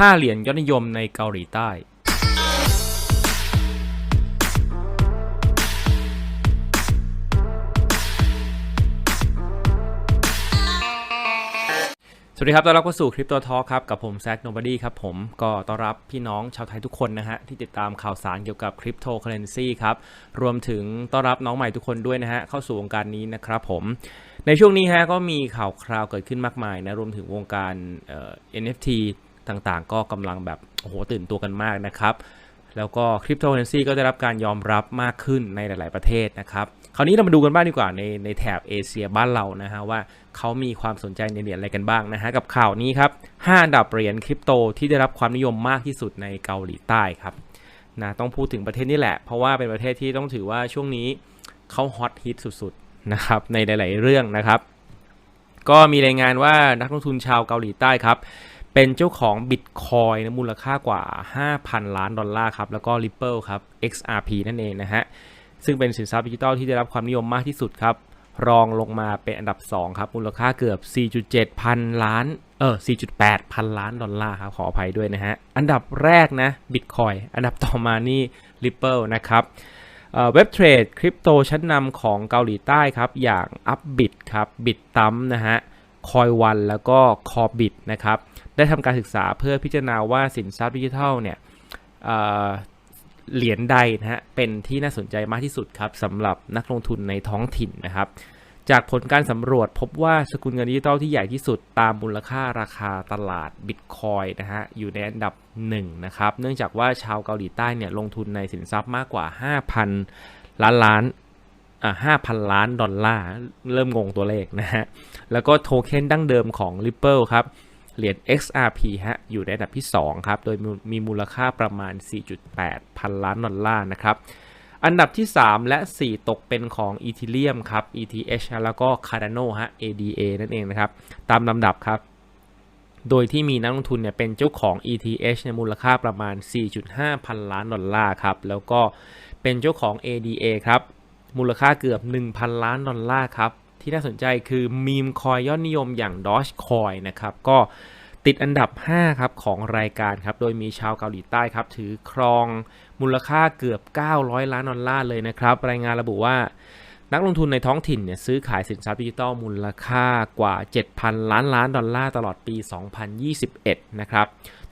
5 เหรียญยอดนิยมในเกาหลีใต้สวัสดีครับต้อนรับเข้าสู่คริปโตทอ k ครับ กับผมแซ k โนบดี้ครับผมก็ต้อนรับพี่น้องชาวไทยทุกคนนะฮะ ที่ติดตามข่าวสารเกี่ยวกับคริปโตเคอเรนซีครับ รวมถึงต้อนรับน้องใหม่ทุกคนด้วยนะฮะ เข้าสู่วงการนี้นะครับผม ในช่วงนี้ฮะก็มีข่าวคราวเกิดขึ้นมากมายนะ รวมถึงวงการเอ่อ NFT ต่างๆ ก็กำลังแบบโอ้โหตื่นตัวกันมากนะครับแล้วก็คริปโตเคอเรนซีก็ได้รับการยอมรับมากขึ้นในหลาย ๆประเทศนะครับ คราวนี้เรามาดูกันบ้างดีกว่าในในแถบเอเชียบ้านเรานะฮะว่าเขามีความสนใจในเหรียญอะไรกันบ้างนะฮะกับข่าวนี้ครับ5ดับเหรียญคริปโตที่ได้รับความนิยมมากที่สุดในเกาหลีใต้ครับนะต้องพูดถึงประเทศนี้แหละ เพราะว่าเป็นประเทศที่ต้องถือว่าช่วงนี้เขาฮอตฮิตสุด ๆ นะครับในหลาย ๆ เรื่องนะครับ ก็มีรายงานว่านักลงทุนชาวเกาหลีใต้ครับ เป็นเจ้าของบิตคอยนะมูลค่ากว่า 5,000 ล้านดอลลาร์ครับ แล้วก็ Ripple ครับ XRP นั่นเองนะฮะ ซึ่งเป็นสินทรัพย์ดิจิทัลที่ได้รับความนิยมมากที่สุดครับ รองลงมาเป็นอันดับ 2 ครับ มูลค่าเกือบ 4.7 พันล้าน เออ 4.8 พันล้านดอลลาร์ครับ ขออภัยด้วยนะฮะ อันดับแรกนะ Bitcoin อันดับต่อมานี่ Ripple นะครับเว็บเทรดคริปโตชั้นนำของเกาหลีใต้ครับ อย่าง Upbit ครับ Bittaum นะฮะคอยวันแล้วก็ Corbit นะครับ ได้ทำการศึกษาเพื่อพิจารณาว่าสินทรัพย์ดิจิทัลเนี่ยเเหรียญใดนะฮะเป็นที่น่าสนใจมากที่สุดครับสำหรับนักลงทุนในท้องถิ่นนะครับ จากผลการสำรวจพบว่าสกุลเงินดิจิทัลที่ใหญ่ที่สุดตามมูลค่าราคาตลาดบิตคอยนะฮะอยู่ในอันดับ1นะครับเนื่องจากว่าชาวเกาหลีใต้เนี่ยลงทุนในสินทรัพย์มากกว่า 5,000 ล้านล้านอ่า5,000 ล้านดอลลาร์เริ่มงงตัวเลขนะฮะแล้วก็โทเค็นดั้งเดิมของ Ripple ครับ เหรียญ XRP ฮะ อยู่ในอันดับที่ 2 ครับ โดยมีมูลค่าประมาณ 4.8 พันล้านดอลลาร์นะครับ อันดับที่ 3 และ 4 ตกเป็นของ Ethereum ครับ ETH แล้วก็ Cardano ฮะ ADA นั่นเองนะครับ ตามลำดับครับ โดยที่มีนักลงทุนเนี่ยเป็นเจ้าของ ETH ในมูลค่าประมาณ 4.5 พันล้านดอลลาร์ครับ แล้วก็เป็นเจ้าของ ADA ครับ มูลค่าเกือบ 1,000 ล้านดอลลาร์ครับ ที่น่าสนใจคือมีมคอยยอดนิยมอย่าง Dogecoin นะครับ ก็ติดอันดับ 5 ครับ ของรายการครับ โดยมีชาวเกาหลีใต้ครับ ถือครองมูลค่าเกือบ 900 ล้านดอลลาร์เลยนะครับ รายงานระบุว่านักลงทุนในท้องถิ่นเนี่ยซื้อขายสินทรัพย์ดิจิทัลมูลค่ากว่า 7,000 ล้านล้านดอลลาร์ตลอดปี 2021 นะครับ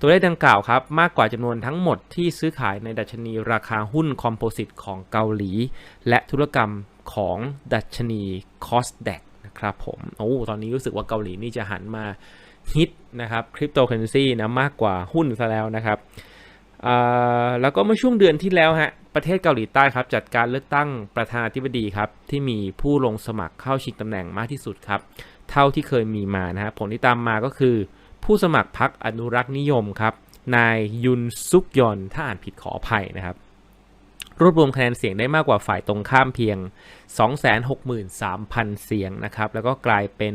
ตัวเลขดังกล่าวครับมากกว่าจำนวนทั้งหมดที่ซื้อขายในดัชนีราคาหุ้นคอมโพสิตของเกาหลี และธุรกรรมของดัชนี c o s d a q นะครับผมโอ้ตอนนี้รู้สึกว่าเกาหลีนี่จะหันมาฮิตนะครับคริปโตเคอเรนซีนะมากกว่าหุ้นซะแล้วนะครับแล้วก็เมื่อช่วงเดือนที่แล้วฮะประเทศเกาหลีใต้ครับจัดการเลือกตั้งประธานาธิบดีครับที่มีผู้ลงสมัครเข้าชิงตำแหน่งมากที่สุดครับเท่าที่เคยมีมานะฮะผลที่ตามมาก็คือ ผู้สมัครพรรคอนุรักษ์นิยมครับ นายยุนซุกยอน ถ้าอ่านผิดขออภัยนะครับ รวบรวมคะแนนเสียงได้มากกว่าฝ่ายตรงข้ามเพียง 263,000 เสียงนะครับ แล้วก็กลายเป็น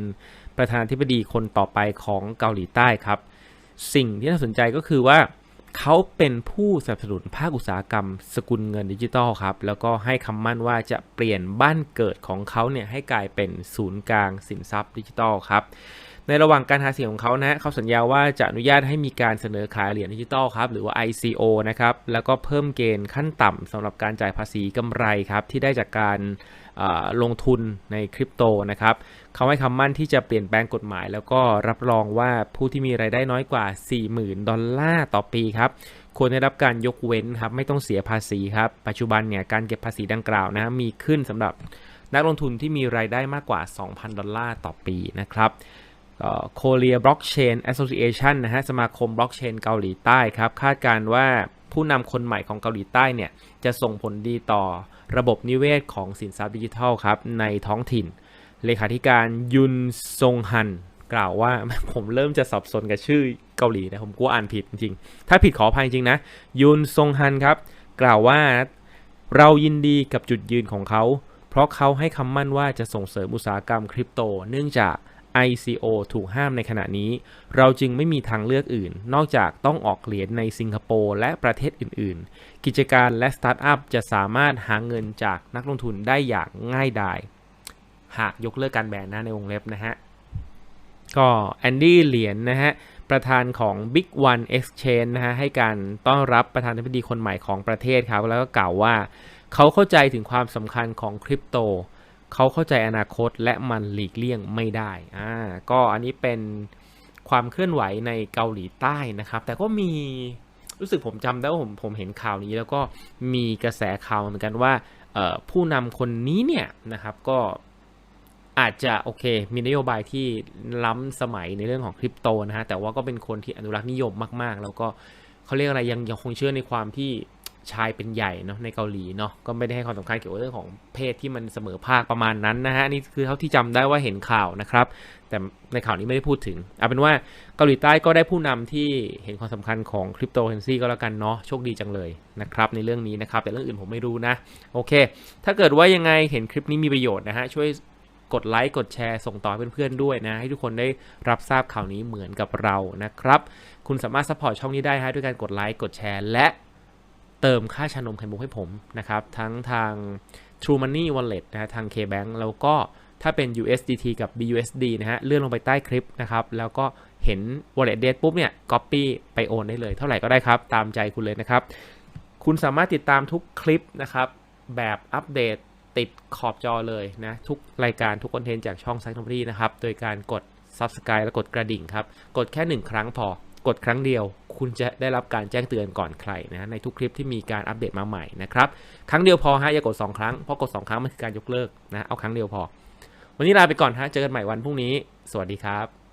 ประธานาธิบดีคนต่อไปของเกาหลีใต้ครับ สิ่งที่น่าสนใจก็คือว่าเขาเป็นผู้สนับสนุนภาคอุตสาหกรรมสกุลเงินดิจิทัลครับ แล้วก็ให้คำมั่นว่าจะเปลี่ยนบ้านเกิดของเขาเนี่ยให้กลายเป็นศูนย์กลางสินทรัพย์ดิจิทัลครับ ในระหว่างการหาเสียงของเขานะฮะเขาสัญญาว่าจะอนุญาตให้มีการเสนอขายเหรียญดิจิทัลครับหรือว่า ICO นะครับแล้วก็เพิ่มเกณฑ์ขั้นต่ำสำหรับการจ่ายภาษีกำไรครับที่ได้จากการลงทุนในคริปโตนะครับเขาให้คำมั่นที่จะเปลี่ยนแปลงกฎหมาย แล้วก็รับรองว่าผู้ที่มีรายได้น้อยกว่า 40,000 ดอลลาร์ต่อปีครับควรได้รับการยกเว้นครับไม่ต้องเสียภาษีครับปัจจุบันเนี่ยการเก็บภาษีดังกล่าวนะมีขึ้นสำหรับนักลงทุนที่มีรายได้มากกว่า 2,000 ดอลลาร์ต่อปีนะครับ โคเรียบล็อกเชนแอสโซ i เอชันนะฮะสมาคมบล็อกเชนเกาหลีใต้ครับ คาดการณ์ว่าผู้นำคนใหม่ของเกาหลีใต้เนี่ย จะส่งผลดีต่อระบบนิเวศของสินทรัพย์ดิจิทัลครับ ในท้องถิ่น เลขาธิการยุนซงฮัน กล่าวว่าผมเริ่มจะสับสนกับชื่อเกาหลีนะ ผมกลัวอ่านผิดจริงๆถ้าผิดขออภัยจริงนะ ยุนซงฮันครับ กล่าวว่าเรายินดีกับจุดยืนของเขา เพราะเขาให้คำมั่นว่าจะส่งเสริมอุตสาหกรรมคริปโต เนื่องจาก ICO ถูกห้ามในขณะนี้ เราจึงไม่มีทางเลือกอื่น นอกจากต้องออกเหรียญในสิงคโปร์และประเทศอื่น ๆ กิจการและสตาร์ทอัพจะสามารถหาเงินจากนักลงทุนได้อย่างง่ายดาย หากยกเลิกการแบนนะในวงเล็บนะฮะ ก็แอนดี้เหรียญนะฮะประธานของ Big One Exchange นะฮะให้การต้อนรับประธานาธิบดีคนใหม่ของประเทศครับแล้วก็กล่าวว่า เขาเข้าใจถึงความสำคัญของคริปโต เขาเข้าใจอนาคตและมันหลีกเลี่ยงไม่ได้อ่าก็อันนี้เป็นความเคลื่อนไหวในเกาหลีใต้นะครับ แต่ก็มีรู้สึกผมจำได้ว่าผมผมเห็นข่าวนี้ แล้วก็มีกระแสข่าวเหมือนกันว่าผู้นำคนนี้เนี่ยนะครับก็อาจจะโอเค มีนโยบายที่ล้ำสมัยในเรื่องของคริปโตนะฮะแต่ว่าก็เป็นคนที่อนุรักษ์นิยมมาก ๆ แล้วก็เขาเรียกอะไรยังยังคงเชื่อในความที่ ชายเป็นใหญ่เนาะในเกาหลีเนาะก็ไม่ได้ให้ความสำคัญเกี่ยวกับเรื่องของเพศที่มันเสมอภาคประมาณนั้นนะฮะนี่คือเท่าที่จำได้ว่าเห็นข่าวนะครับ แต่ในข่าวนี้ไม่ได้พูดถึงเอาเป็นว่าเกาหลีใต้ก็ได้ผู้นำที่เห็นความสำคัญของคริปโตเคอเรนซีก็แล้วกันเนาะโชคดีจังเลยนะครับในเรื่องนี้นะครับ แต่เรื่องอื่นผมไม่รู้นะโอเค ถ้าเกิดว่ายังไงเห็นคลิปนี้มีประโยชน์นะฮะช่วยกดไลค์กดแชร์ส่งต่อเพื่อนๆด้วยนะ ให้ทุกคนได้รับทราบข่าวนี้เหมือนกับเรานะครับ คุณสามารถสปอร์ตช่องนี้ได้ฮะด้วยการกดไลค์กดแชร์และ เติมค่าชานมไข่มุกให้ผมนะครับ ทั้งทาง True Money Wallet นะฮะทาง KBank แล้วก็ถ้าเป็น USDT กับ BUSD นะฮะ เลื่อนลงไปใต้คลิปนะครับ แล้วก็เห็น wallet date ปุ๊บเนี่ย copy ไปโอนได้เลย เท่าไหร่ก็ได้ครับ ตามใจคุณเลยนะครับ คุณสามารถติดตามทุกคลิปนะครับ แบบอัปเดตติดขอบจอเลยนะ ทุกรายการทุกคอนเทนต์จากช่อง s ซ c t o m e r y นะครับ โดยการกด Subscribe และกดกระดิ่งครับ กดแค่ 1 ครั้งพอ กดครั้งเดียว คุณจะได้รับการแจ้งเตือนก่อนใครนะในทุกคลิปที่มีการอัปเดตมาใหม่นะครับครั้งเดียวพอฮะอย่ากด 2 ครั้งเพราะกด 2 ครั้งมันคือการยกเลิกนะเอาครั้งเดียวพอ วันนี้ลาไปก่อนฮะเจอกันใหม่วันพรุ่งนี้ สวัสดีครับ